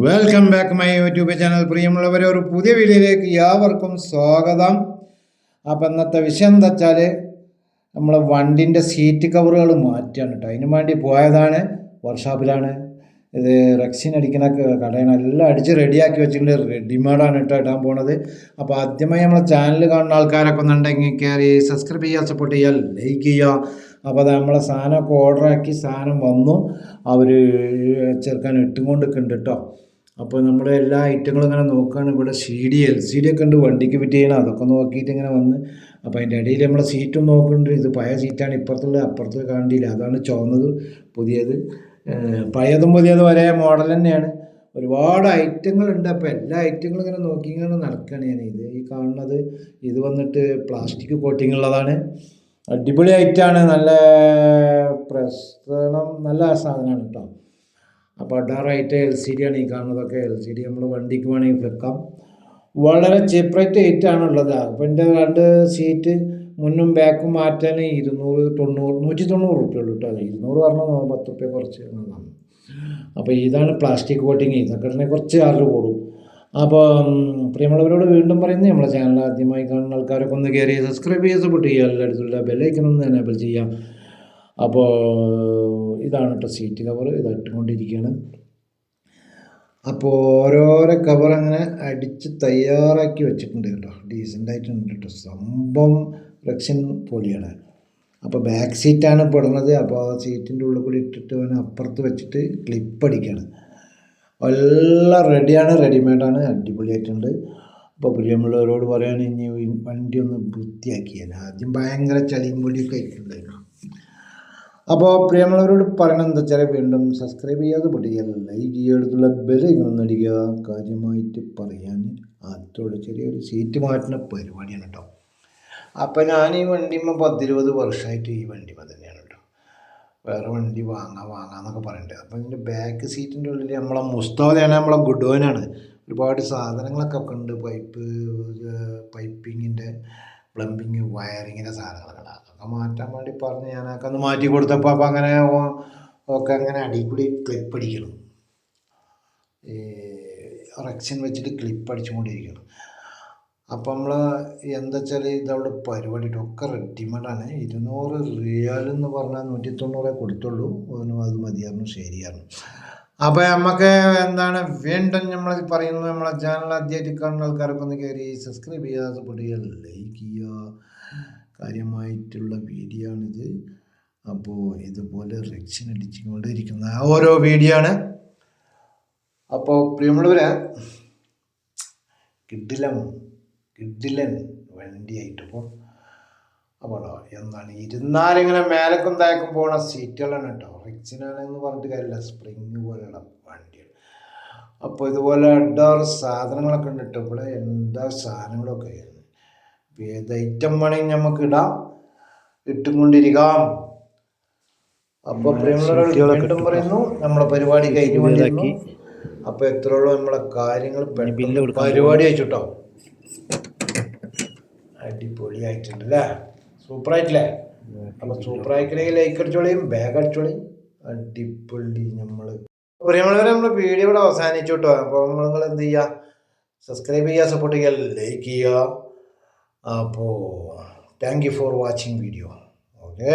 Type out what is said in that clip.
Welcome back my YouTube channel പ്രിയമുള്ളവരെ ഒരു പുതിയ വീഡിയോയിലേക്ക് യാവർക്കും സ്വാഗതം. അപ്പം ഇന്നത്തെ വിഷയം എന്താ വെച്ചാൽ നമ്മൾ വണ്ടിന്റെ സീറ്റ് കവറുകൾ മാറ്റുകയാണ് കേട്ടോ അതിന് വേണ്ടി പോയതാണ് വർക്ക്ഷോപ്പിലാണ് ഇത് റെക്സിൻ അടിക്കുന്ന കടയാണ് എല്ലാം അടിച്ച് റെഡിയാക്കി വെച്ചിട്ടുണ്ട്. റെഡിമെയ്ഡാണ് കേട്ടോ ഇടാൻ പോണത്. അപ്പോൾ ആദ്യമായി നമ്മളെ ചാനൽ കാണുന്ന ആൾക്കാരൊക്കെ ഒന്നുണ്ടെങ്കിൽ കയറി സബ്സ്ക്രൈബ് ചെയ്യുക സപ്പോർട്ട് ചെയ്യുക ലൈക്ക് ചെയ്യുക. അപ്പോൾ അത് നമ്മളെ സാധനമൊക്കെ ഓർഡറാക്കി സാധനം വന്നു. അവർ ചെറുക്കാൻ ഇട്ടും കൊണ്ടിരിക്കുന്നുണ്ട് കേട്ടോ. അപ്പോൾ നമ്മുടെ എല്ലാ ഐറ്റങ്ങളും ഇങ്ങനെ നോക്കുകയാണ് ഇവിടെ C D L C D ഒക്കെ ഉണ്ട്. വണ്ടിക്ക് ഫിറ്റ് ചെയ്യണം. അതൊക്കെ നോക്കിയിട്ട് ഇങ്ങനെ വന്ന്. അപ്പോൾ അതിന്റെ ഇടയിൽ നമ്മളെ സീറ്റും നോക്കുന്നുണ്ട്. ഇത് പഴയ സീറ്റാണ് ഇപ്പുറത്തുള്ളത് അപ്പുറത്ത് കാണില്ല. അതാണ് ചുവന്നത് പുതിയത്. പഴയതും പുതിയതും ഒരേ മോഡൽ തന്നെയാണ്. ഒരുപാട് ഐറ്റങ്ങളുണ്ട് അപ്പോൾ എല്ലാ ഐറ്റങ്ങളും ഇങ്ങനെ നോക്കി ഇങ്ങനെ നടക്കുകയാണ് ഞാൻ ഇത് ഈ കാണുന്നത് ഇത് വന്നിട്ട് പ്ലാസ്റ്റിക് കോട്ടിംഗ് ഉള്ളതാണ്. അടിപൊളി ഐറ്റാണ് നല്ല പ്രശ്നം നല്ല സാധനമാണ് കേട്ടോ അപ്പോൾ അഡാറായിട്ട് എൽ സി ഡി ആണ് ഈ കാണുന്നതൊക്കെ. എൽ സി ഡി നമ്മൾ വണ്ടിക്ക് വേണമെങ്കിൽ വെക്കാം. വളരെ ചീപ്പ് റേറ്റ് ഉള്ളത് അപ്പോൾ എന്റെ രണ്ട് സീറ്റ് മുന്നും ബാക്കും മാറ്റാൻ ഇരുന്നൂറ് തൊണ്ണൂറ് നൂറ്റി തൊണ്ണൂറ് റുപ്യ ഉള്ളൂ കേട്ടോ ഇരുന്നൂറ് പറഞ്ഞാൽ പത്ത് റുപ്യ കുറച്ച് നന്നാണ് അപ്പോൾ ഇതാണ് പ്ലാസ്റ്റിക് കോട്ടിങ് ഇതൊക്കെ തന്നെ കുറച്ച് ചാർജ് കൂടും. അപ്പോൾ പ്രിയമുള്ളവരോട് വീണ്ടും പറയുന്നത് നമ്മളെ ചാനൽ ആദ്യമായി കാണുന്ന ആൾക്കാരൊക്കെ ഒന്ന് കയറി സബ്സ്ക്രൈബ് ചെയ്ത് സപ്പോർട്ട് ചെയ്യുക. എല്ലായിടത്തുള്ള ബെല്ലൈക്കൻ ഒന്ന് എനേബിൾ ചെയ്യാം അപ്പോൾ ഇതാണ് കേട്ടോ സീറ്റ് കവർ ഇത് ഇട്ടുകൊണ്ടിരിക്കുകയാണ്. അപ്പോൾ ഓരോരോ കവർ അങ്ങനെ അടിച്ച് തയ്യാറാക്കി വെച്ചിട്ടുണ്ട് കേട്ടോ. ഡീസന്റ് ആയിട്ടുണ്ട് കേട്ടോ. സംഭവം റെക്സിൻ പോലെയാണ് അപ്പോൾ ബാക്ക് സീറ്റാണ് പെടുന്നത്. അപ്പോൾ ആ സീറ്റിന്റെ ഉള്ളിൽ കൂടി ഇട്ടിട്ട് അവനെ അപ്പുറത്ത് വെച്ചിട്ട് ക്ലിപ്പ് അടിക്കുകയാണ് എല്ലാം റെഡിയാണ് റെഡിമെയ്ഡാണ് അടിപൊളിയായിട്ടുണ്ട്. അപ്പോൾ പ്രിയമുള്ളവരോട് പറയാൻ ഇനി വണ്ടി ഒന്ന് വൃത്തിയാക്കിയാൽ ആദ്യം ഭയങ്കര ചളിയും പൊടിയൊക്കെ ആയിട്ടുണ്ടായിരുന്നു അപ്പോൾ പ്രിയമുള്ളവരോട് പറയണം എന്താ വെച്ചാൽ വീണ്ടും സബ്സ്ക്രൈബ് ചെയ്യാതെ പഠിക്കുക ലൈക്ക് ചെയ്യുക അടുത്തുള്ള അടിക്കുക. കാര്യമായിട്ട് പറയാൻ ആദ്യത്തോടെ ചെറിയൊരു സീറ്റ് മാറ്റുന്ന പരിപാടിയാണ് കേട്ടോ അപ്പോൾ ഞാൻ ഈ വണ്ടിമ്മ പത്തിരുപത് വർഷമായിട്ട് ഈ വണ്ടിമ്മ തന്നെയാണ് കേട്ടോ വേറെ വണ്ടി വാങ്ങാം വാങ്ങാന്നൊക്കെ പറയുന്നുണ്ട് അപ്പോൾ ഇതിന്റെ ബാക്ക് സീറ്റിന്റെ ഉള്ളിൽ നമ്മളെ മുസ്തോദയാണ് നമ്മളെ ഗുഡോനാണ്. ഒരുപാട് സാധനങ്ങളൊക്കെ ഉണ്ട്. പൈപ്പ് പൈപ്പിങ്ങിന്റെ പ്ലംബിങ് വയറിങ്ങിന്റെ സാധനങ്ങളൊക്കെ അതൊക്കെ മാറ്റാൻ വേണ്ടി പറഞ്ഞ് ഞാനൊക്കെ ഒന്ന് മാറ്റി കൊടുത്തപ്പോൾ അപ്പം അങ്ങനെ ഒക്കെ അങ്ങനെ അടിക്കൂടി കൂടി ക്ലിപ്പ് അടിക്കണം ഈ റെക്സിൻ വെച്ചിട്ട് ക്ലിപ്പ് അടിച്ചുകൊണ്ടിരിക്കണം അപ്പം നമ്മൾ എന്താ വെച്ചാൽ ഇതവിടെ പരിപാടി ഒക്കെ റെഡിമെയ്ഡാണ് ഇരുന്നൂറ് റിയാൽ എന്ന് പറഞ്ഞാൽ നൂറ്റി തൊണ്ണൂറേ കൊടുത്തുള്ളൂ അത് മതിയായിരുന്നു ശരിയായിരുന്നു. അപ്പോൾ നമുക്ക് എന്താണ് വീണ്ടും നമ്മൾ പറയുന്നത് നമ്മളെ ചാനൽ ആദ്യമായിട്ട് കാണുന്ന ആൾക്കാരൊക്കെ ഒന്ന് കയറി സബ്സ്ക്രൈബ് ചെയ്യുക സപ്പോർട്ട് ലൈക്ക് ചെയ്യുക. കാര്യമായിട്ടുള്ള വീഡിയോ ആണിത്. അപ്പോൾ ഇതുപോലെ റിക്ഷൻ അടിച്ചുകൊണ്ടിരിക്കുന്ന ഓരോ വീഡിയോ ആണ്. അപ്പോൾ പ്രിയമുള്ളവരെ കിഡിലം കിഡിലൻ വണ്ടിയായിട്ട് ഇപ്പോൾ അപ്പോൾ എന്താണ് ഇരുന്നാലിങ്ങനെ മേലക്കും താഴേക്കും പോണ സീറ്റുകളാണ് കേട്ടോ. റിക്സിനാണെന്ന് പറഞ്ഞിട്ട് കാര്യമില്ല സ്പ്രിങ് പോലെയുള്ള വണ്ടിയാണ് അപ്പോൾ ഇതുപോലെ ഡോർ സാധനങ്ങളൊക്കെ ഉണ്ട് കേട്ടോ. ഇവിടെ എന്താ സാധനങ്ങളൊക്കെ? ഏത് ഐറ്റം വേണമെങ്കിൽ നമുക്ക് ഇടാം. ഇട്ടും കൊണ്ടിരിക്കാം അപ്പോൾ വീണ്ടും പറയുന്നു നമ്മളെ പരിപാടി കഴിഞ്ഞു അപ്പോൾ എത്രയുള്ളൂ നമ്മളെ കാര്യങ്ങൾ പരിപാടി പരിപാടി അയച്ചുട്ടോ അടിപൊളിയായിട്ടുണ്ട് അല്ലേ? സൂപ്പറായിട്ടില്ലേ? അപ്പോൾ സൂപ്പറായിക്കണമെങ്കിൽ ലൈക്ക് അടിച്ചോളിയും ബാഗ് അടിച്ചോളിയും അടിപൊളി നമ്മൾ പ്രിയമുള്ളവരെ നമ്മൾ വീഡിയോ ഇവിടെ അവസാനിച്ചു കേട്ടോ അപ്പോൾ നിങ്ങൾ എന്ത് ചെയ്യുക സബ്സ്ക്രൈബ് ചെയ്യുക സപ്പോർട്ട് ചെയ്യുക ലൈക്ക് ചെയ്യുക അപ്പോൾ thank you for watching video okay